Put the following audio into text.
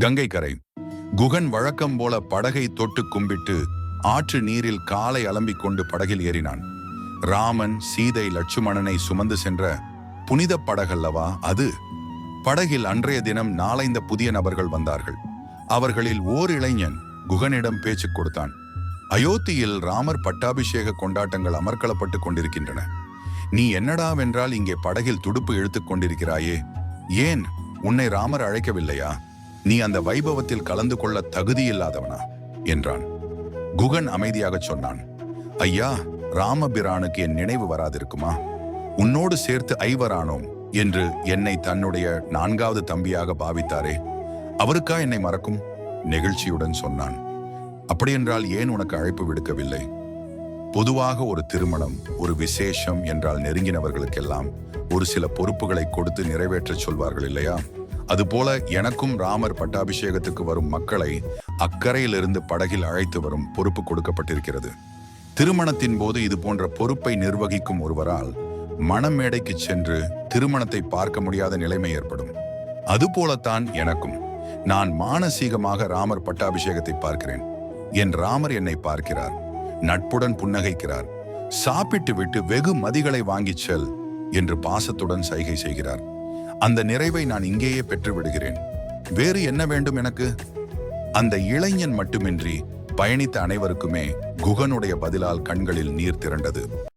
கங்கை கரை. குகன் வழக்கம் போல படகை தொட்டு கும்பிட்டு ஆற்று நீரில் காலை அலம்பிக் கொண்டு படகில் ஏறினான். ராமன் சீதை லட்சுமணனை சுமந்து சென்ற புனித படகல்லவா அது? படகில் அன்றைய தினம் நாளைந்த புதிய நபர்கள் வந்தார்கள். அவர்களில் ஓர் இளைஞன் குகனிடம் பேச்சு கொடுத்தான். அயோத்தியில் ராமர் பட்டாபிஷேக கொண்டாட்டங்கள் அமர்க்களப்பட்டு கொண்டிருக்கின்றன. நீ என்னடாவென்றால் இங்கே படகில் துடுப்பு இழுத்துக் கொண்டிருக்கிறாயே? ஏன் உன்னை ராமர் அழைக்கவில்லையா? நீ அந்த வைபவத்தில் கலந்து கொள்ள தகுதியில்லாதவனா? என்றான். குகன் அமைதியாகச் சொன்னான். ஐயா ராமபிரானுக்கு என் நினைவு வராதிருக்குமா? உன்னோடு சேர்த்து ஐவரானோம் என்று என்னை தன்னுடைய நான்காவது தம்பியாக பாவித்தாரே. அவருக்கா என்னை மறக்கும்? நெகிழ்ச்சியுடன் சொன்னான். அப்படியென்றால் ஏன் உனக்கு அழைப்பு விடுக்கவில்லை? பொதுவாக ஒரு திருமணம் ஒரு விசேஷம் என்றால் நெருங்கினவர்களுக்கெல்லாம் ஒரு சில பொறுப்புகளை கொடுத்து நிறைவேற்றச் சொல்வார்கள் இல்லையா? அதுபோல எனக்கும் ராமர் பட்டாபிஷேகத்துக்கு வரும் மக்களை அக்கறையிலிருந்து படகில் அழைத்து வரும் பொறுப்பு கொடுக்கப்பட்டிருக்கிறது. திருமணத்தின் போது இது போன்ற பொறுப்பை நிர்வகிக்கும் ஒருவரால் மணமேடைக்கு சென்று திருமணத்தை பார்க்க முடியாத நிலைமை ஏற்படும். அதுபோலத்தான் எனக்கும். நான் மானசீகமாக ராமர் பட்டாபிஷேகத்தை பார்க்கிறேன். என் ராமர் என்னை பார்க்கிறார். நட்புடன் புன்னகைக்கிறார். சாப்பிட்டு விட்டு வெகு மதிகளை வாங்கிச் செல் என்று பாசத்துடன் சைகை செய்கிறார். அந்த நிறைவை நான் இங்கேயே பெற்று விடுகிறேன் வேறு என்ன வேண்டும் எனக்கு? அந்த இளைஞன் மட்டுமின்றி பயணித்த அனைவருக்குமே குகனுடைய பதிலால் கண்களில் நீர் திரண்டது.